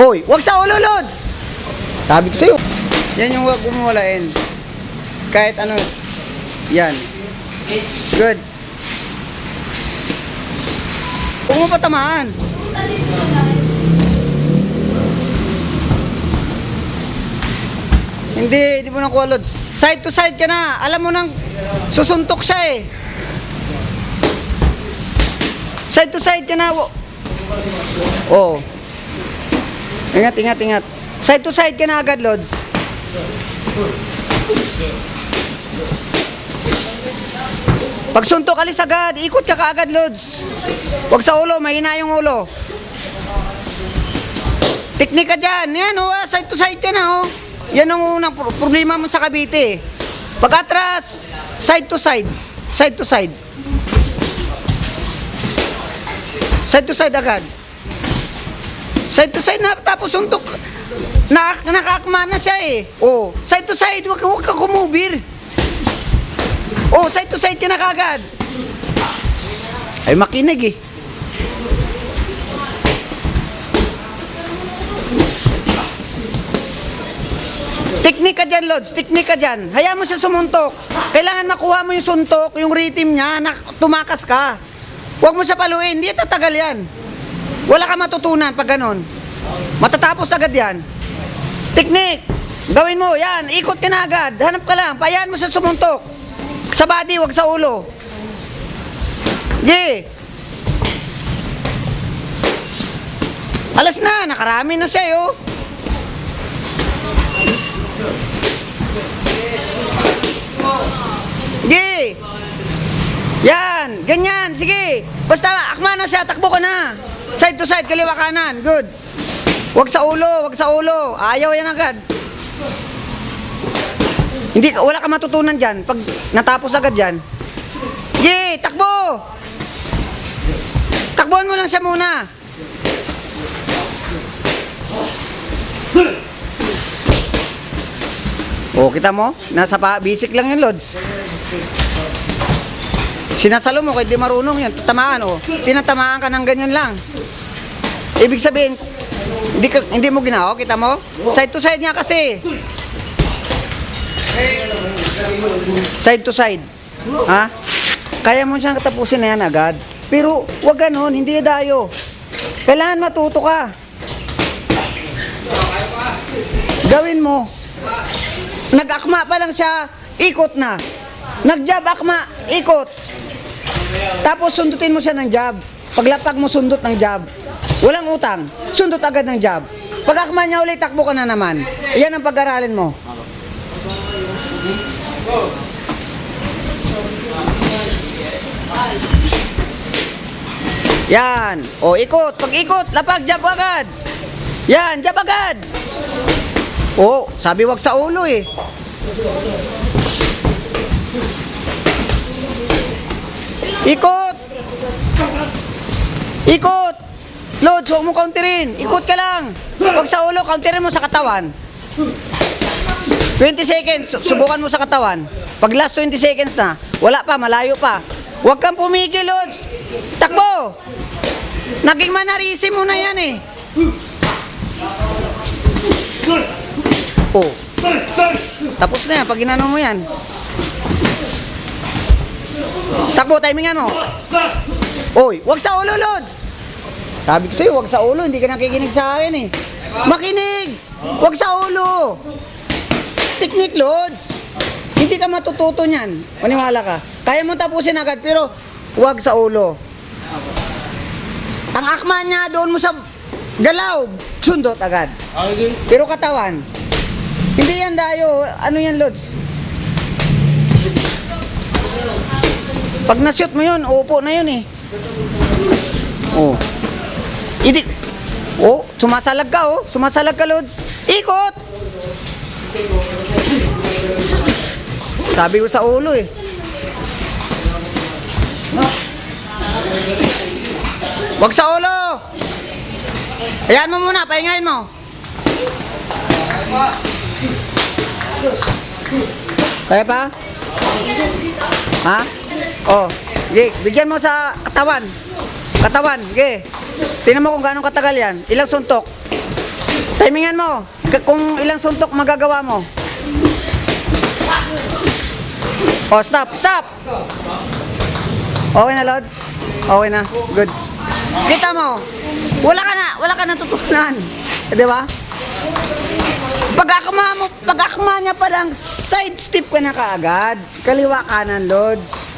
Oy, wag sa ulo, Lods! Sabi ko sa'yo. Yan yung wag gumulain. Kahit ano. Yan. Good. Huwag mo patamaan. Hindi, hindi mo nakuha, Lods. Side to side ka na. Alam mo nang susuntok siya eh. Side to side ka na. Oh. Ingat, ingat, ingat. Side to side ka na agad, Lods. Pag suntok, alis agad. Ikot ka kaagad, Lods. Huwag sa ulo, mahina yung ulo. Teknik ka dyan. Yan, oh, ah, side to side ka na, oh. Yan ang unang pro- problema mo sa Cavite. Pag atras, side to side. Side to side. Side to side agad. Side to side na tapos suntok. Na, nakakma na siya eh. Oh, side to side, wag, wag ka kumubir. Oh, side to side ka na kagad. Ay makinig eh. Teknik ka dyan, Lods. Teknik ka dyan. Hayaan mo siya sumuntok. Kailangan makuha mo yung suntok, yung rhythm niya, na tumakas ka. Huwag mo siya paluin. Hindi tatagal yan. Wala ka matutunan pag ganon. Matatapos agad yan. Teknik. Gawin mo, yan. Ikot ka na agad. Hanap ka lang. Payaan mo siya sumuntok. Sa body, wag sa ulo. Ye. Alas na. Nakarami na siya, yo. Sige. Yan, ganyan, sige. Basta akma na siya, takbo ka na. Side to side, kaliwa kanan. Good. Wag sa ulo, wag sa ulo. Ayaw yan agad. Hindi, wala ka matutunan dyan. Pag natapos agad dyan. Sige, takbo. Takbuhan mo lang siya muna. O, kita mo? Nasa pa, basic lang yun, Lods. Sinasalo mo, kahit di marunong yun, tatamaan, o. Tinatamaan ka ng ganyan lang. Ibig sabihin, hindi, ka, hindi mo ginawa, kita mo? Side to side niya kasi. Side to side. Ha? Kaya mo siyang katapusin na yan agad. Pero, wag ganon, hindi dayo. Kailangan matuto ka. Gawin mo. Nag-akma pa lang siya, ikot na. Nag-jab akma, ikot. Tapos sundutin mo siya ng jab. Paglapag mo sundot ng jab. Walang utang. Sundot agad ng jab. Pag niya ulit, takbo ka na naman. Yan ang pag-aralin mo. Yan. O, ikot. Pag ikot, lapag, jab agad. Yan, jab agad. O, sabi wag sa ulo eh. Ikot! Ikot! Lods, huwag mo counterin. Ikot ka lang. Huwag sa ulo, counterin mo sa katawan. 20 seconds, su- subukan mo sa katawan. Pag last 20 seconds na, wala pa, malayo pa. Huwag kang pumigil, Lods. Takbo! Naging manarisi mo na yan eh. Oh. Tapos na yan, pag mo yan. Takbo, timingan mo. Oy, wag sa ulo, Lods. Sabi ko sa'yo, wag sa ulo, hindi ka nakikinig sa akin eh. Makinig! Wag sa ulo! Technique, Lods. Hindi ka matututo niyan. Maniwala ka. Kaya mo tapusin agad, pero wag sa ulo. Ang akma niya, doon mo sa galaw, sundot agad. Pero katawan, hindi yan dayo. Ano yan, Lods? Pag na-shoot mo yun, upo na yun eh. Oh. Hindi. Oh, sumasalag ka oh. Sumasalag ka, Lods. Ikot! Sabi ko sa ulo eh. Wag sa ulo! Ayan mo muna, pahingahin mo. Kaya pa? Ha? Oh, Ge, bigyan mo sa katawan. Katawan, ge. Tingnan mo kung gaano katagal yan. Ilang suntok. Timingan mo. Kung ilang suntok magagawa mo. Oh, stop, stop. Okay na, Lods? Okay na. Good. Kita mo, wala ka na, wala ka natutunan. Eh, Di ba? Pag akma mo, pag akma niya parang side step ka na kaagad. Kaliwa kanan, Lods.